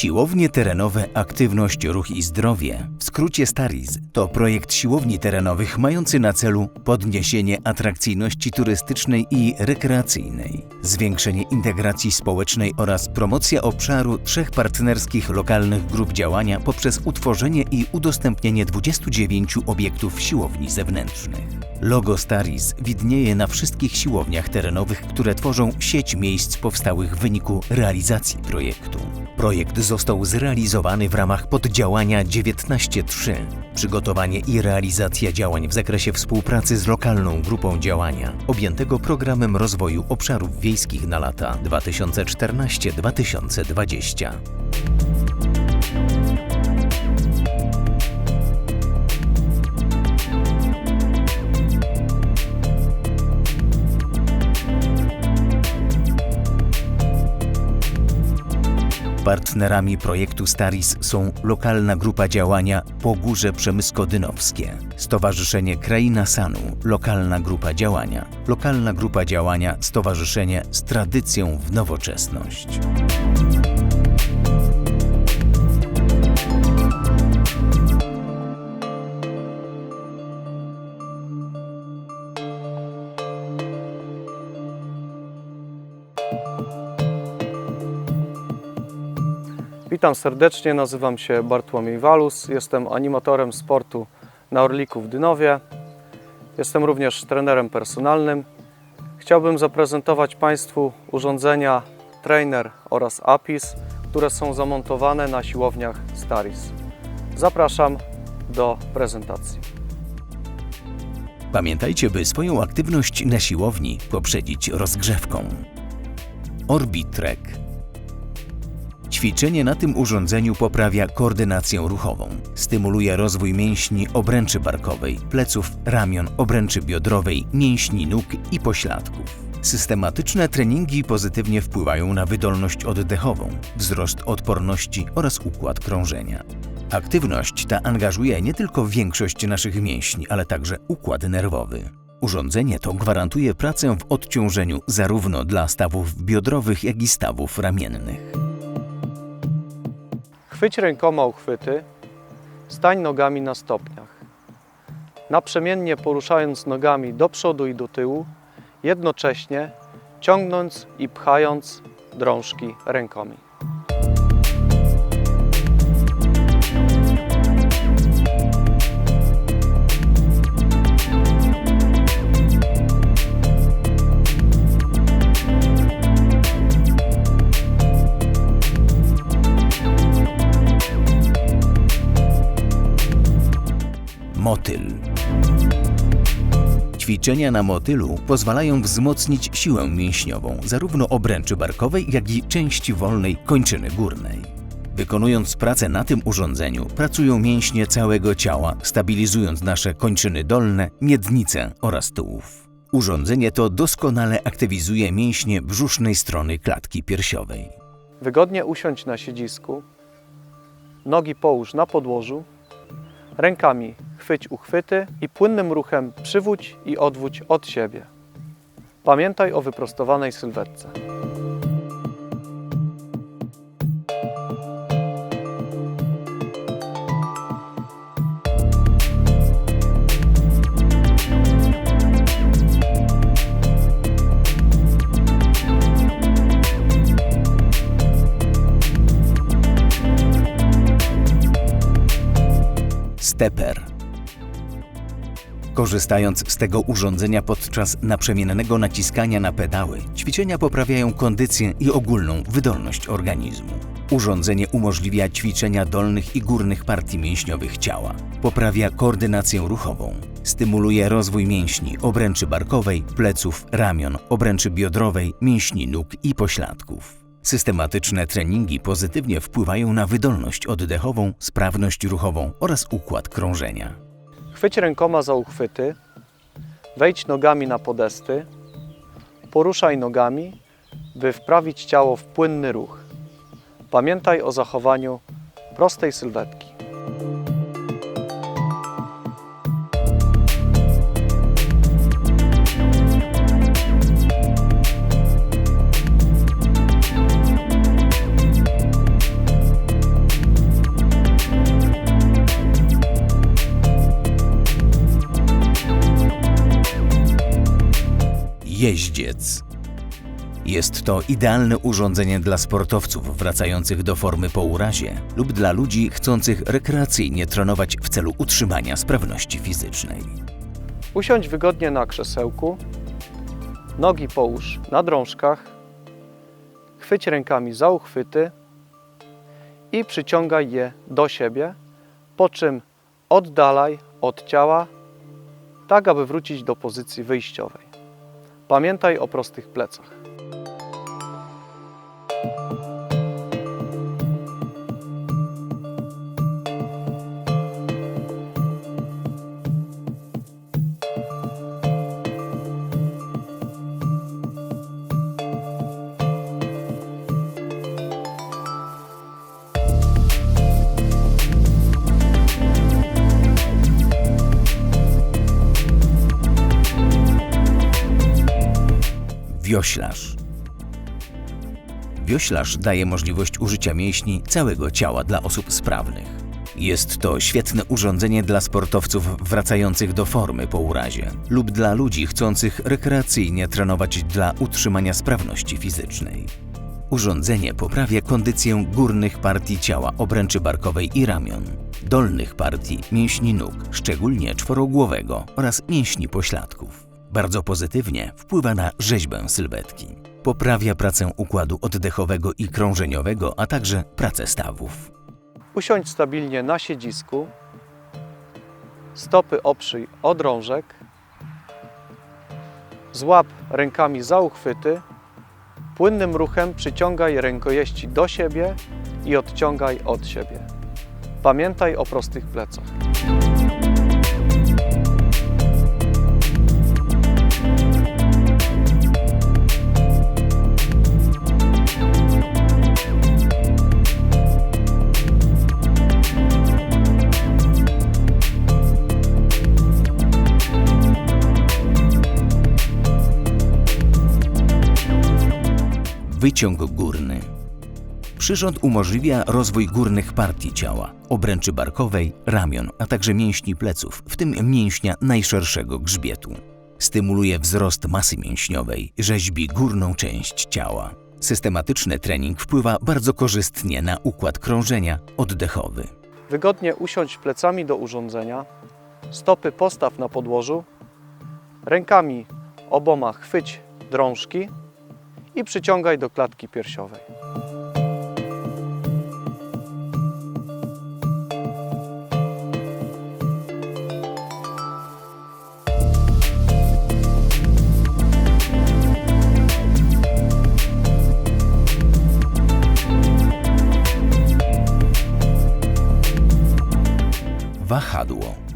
Siłownie terenowe Aktywność, Ruch i Zdrowie, w skrócie STARIZ, to projekt siłowni terenowych mający na celu podniesienie atrakcyjności turystycznej i rekreacyjnej, zwiększenie integracji społecznej oraz promocja obszaru trzech partnerskich lokalnych grup działania poprzez utworzenie i udostępnienie 29 obiektów siłowni zewnętrznych. Logo STARIZ widnieje na wszystkich siłowniach terenowych, które tworzą sieć miejsc powstałych w wyniku realizacji projektu. Projekt został zrealizowany w ramach poddziałania 19.3 Przygotowanie i realizacja działań w zakresie współpracy z lokalną grupą działania objętego programem rozwoju obszarów wiejskich na lata 2014-2020. Partnerami projektu STARIS są lokalna grupa działania Pogórze Przemysko-Dynowskie, Stowarzyszenie Kraina Sanu, lokalna grupa działania, lokalna grupa działania Stowarzyszenie z tradycją w nowoczesność. Witam serdecznie, nazywam się Bartłomiej Walus, jestem animatorem sportu na Orliku w Dynowie. Jestem również trenerem personalnym. Chciałbym zaprezentować Państwu urządzenia Trainer oraz APIS, które są zamontowane na siłowniach Staris. Zapraszam do prezentacji. Pamiętajcie, by swoją aktywność na siłowni poprzedzić rozgrzewką. Orbitrek. Ćwiczenie na tym urządzeniu poprawia koordynację ruchową, stymuluje rozwój mięśni obręczy barkowej, pleców, ramion, obręczy biodrowej, mięśni nóg i pośladków. Systematyczne treningi pozytywnie wpływają na wydolność oddechową, wzrost odporności oraz układ krążenia. Aktywność ta angażuje nie tylko większość naszych mięśni, ale także układ nerwowy. Urządzenie to gwarantuje pracę w odciążeniu zarówno dla stawów biodrowych, jak i stawów ramiennych. Chwyć rękoma uchwyty, stań nogami na stopniach. Naprzemiennie poruszając nogami do przodu i do tyłu, jednocześnie ciągnąc i pchając drążki rękami. Motyl. Ćwiczenia na motylu pozwalają wzmocnić siłę mięśniową zarówno obręczy barkowej, jak i części wolnej kończyny górnej. Wykonując pracę na tym urządzeniu, pracują mięśnie całego ciała, stabilizując nasze kończyny dolne, miednice oraz tułów. Urządzenie to doskonale aktywizuje mięśnie brzusznej strony klatki piersiowej. Wygodnie usiądź na siedzisku, nogi połóż na podłożu, rękami chwyć uchwyty i płynnym ruchem przywódź i odwódź od siebie. Pamiętaj o wyprostowanej sylwetce. Stepper. Korzystając z tego urządzenia podczas naprzemiennego naciskania na pedały, ćwiczenia poprawiają kondycję i ogólną wydolność organizmu. Urządzenie umożliwia ćwiczenia dolnych i górnych partii mięśniowych ciała, poprawia koordynację ruchową, stymuluje rozwój mięśni obręczy barkowej, pleców, ramion, obręczy biodrowej, mięśni nóg i pośladków. Systematyczne treningi pozytywnie wpływają na wydolność oddechową, sprawność ruchową oraz układ krążenia. Chwyć rękoma za uchwyty, wejdź nogami na podesty, poruszaj nogami, by wprawić ciało w płynny ruch. Pamiętaj o zachowaniu prostej sylwetki. Jeździec. Jest to idealne urządzenie dla sportowców wracających do formy po urazie lub dla ludzi chcących rekreacyjnie trenować w celu utrzymania sprawności fizycznej. Usiądź wygodnie na krzesełku, nogi połóż na drążkach, chwyć rękami za uchwyty i przyciągaj je do siebie, po czym oddalaj od ciała, tak aby wrócić do pozycji wyjściowej. Pamiętaj o prostych plecach. Wioślarz. Wioślarz daje możliwość użycia mięśni całego ciała dla osób sprawnych. Jest to świetne urządzenie dla sportowców wracających do formy po urazie lub dla ludzi chcących rekreacyjnie trenować dla utrzymania sprawności fizycznej. Urządzenie poprawia kondycję górnych partii ciała obręczy barkowej i ramion, dolnych partii mięśni nóg, szczególnie czworogłowego oraz mięśni pośladków. Bardzo pozytywnie wpływa na rzeźbę sylwetki. Poprawia pracę układu oddechowego i krążeniowego, a także pracę stawów. Usiądź stabilnie na siedzisku, stopy oprzyj o drążek, złap rękami za uchwyty, płynnym ruchem przyciągaj rękojeści do siebie i odciągaj od siebie. Pamiętaj o prostych plecach. Wyciąg górny. Przyrząd umożliwia rozwój górnych partii ciała, obręczy barkowej, ramion, a także mięśni pleców, w tym mięśnia najszerszego grzbietu. Stymuluje wzrost masy mięśniowej, rzeźbi górną część ciała. Systematyczny trening wpływa bardzo korzystnie na układ krążenia oddechowy. Wygodnie usiądź plecami do urządzenia, stopy postaw na podłożu, rękami oboma chwyć drążki i przyciągaj do klatki piersiowej. Wahadło.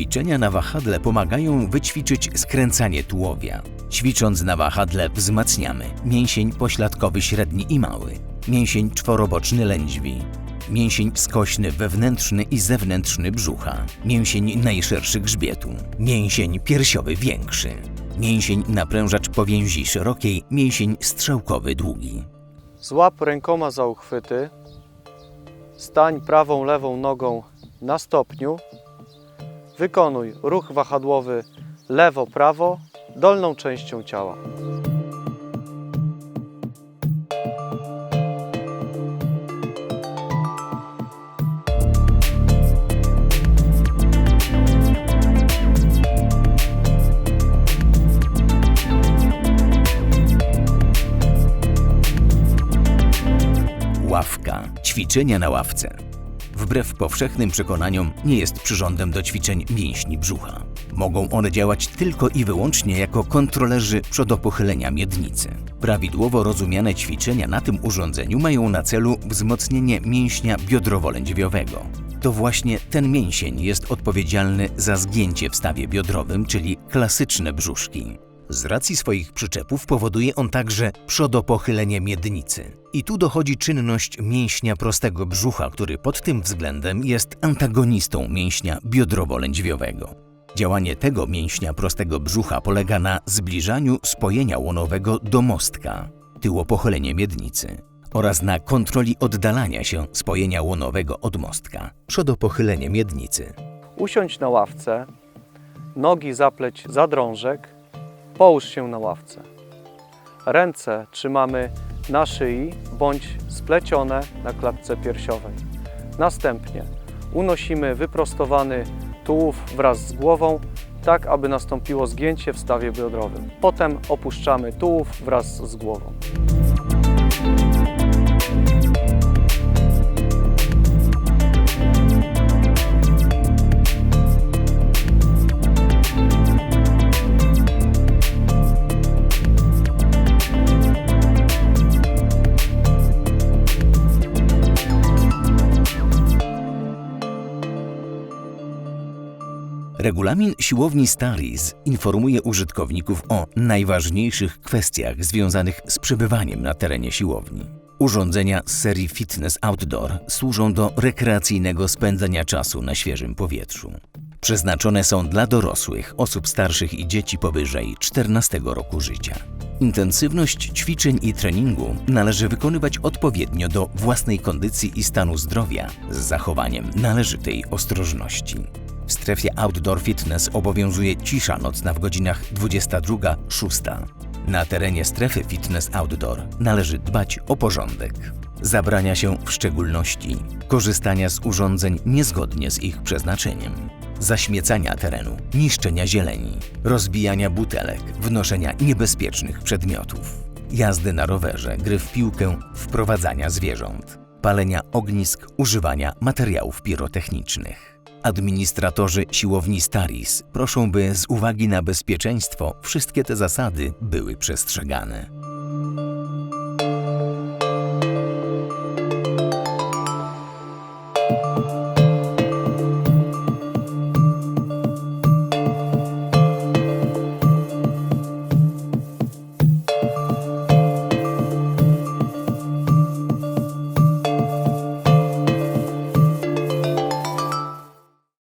Ćwiczenia na wahadle pomagają wyćwiczyć skręcanie tułowia. Ćwicząc na wahadle wzmacniamy mięsień pośladkowy średni i mały, mięsień czworoboczny lędźwi, mięsień skośny wewnętrzny i zewnętrzny brzucha, mięsień najszerszy grzbietu, mięsień piersiowy większy, mięsień naprężacz powięzi szerokiej, mięsień strzałkowy długi. Złap rękoma za uchwyty, stań prawą, lewą nogą na stopniu, wykonuj ruch wahadłowy lewo-prawo dolną częścią ciała. Ławka. Ćwiczenia na ławce. Wbrew powszechnym przekonaniom nie jest przyrządem do ćwiczeń mięśni brzucha. Mogą one działać tylko i wyłącznie jako kontrolerzy przodopochylenia miednicy. Prawidłowo rozumiane ćwiczenia na tym urządzeniu mają na celu wzmocnienie mięśnia biodrowo-lędźwiowego. To właśnie ten mięsień jest odpowiedzialny za zgięcie w stawie biodrowym, czyli klasyczne brzuszki. Z racji swoich przyczepów powoduje on także przodopochylenie miednicy. I tu dochodzi czynność mięśnia prostego brzucha, który pod tym względem jest antagonistą mięśnia biodrowo-lędźwiowego. Działanie tego mięśnia prostego brzucha polega na zbliżaniu spojenia łonowego do mostka, tyłopochylenie miednicy, oraz na kontroli oddalania się spojenia łonowego od mostka, przodopochylenie miednicy. Usiądź na ławce, nogi zapleć za drążek Połóż się na ławce. Ręce trzymamy na szyi bądź splecione na klatce piersiowej. Następnie unosimy wyprostowany tułów wraz z głową, tak aby nastąpiło zgięcie w stawie biodrowym. Potem opuszczamy tułów wraz z głową. Regulamin siłowni Staris informuje użytkowników o najważniejszych kwestiach związanych z przebywaniem na terenie siłowni. Urządzenia z serii Fitness Outdoor służą do rekreacyjnego spędzania czasu na świeżym powietrzu. Przeznaczone są dla dorosłych, osób starszych i dzieci powyżej 14 roku życia. Intensywność ćwiczeń i treningu należy wykonywać odpowiednio do własnej kondycji i stanu zdrowia z zachowaniem należytej ostrożności. W strefie Outdoor Fitness obowiązuje cisza nocna w godzinach 22-6. Na terenie strefy Fitness Outdoor należy dbać o porządek. Zabrania się w szczególności korzystania z urządzeń niezgodnie z ich przeznaczeniem, zaśmiecania terenu, niszczenia zieleni, rozbijania butelek, wnoszenia niebezpiecznych przedmiotów, jazdy na rowerze, gry w piłkę, wprowadzania zwierząt, palenia ognisk, używania materiałów pirotechnicznych. Administratorzy siłowni Staris proszą, by z uwagi na bezpieczeństwo wszystkie te zasady były przestrzegane.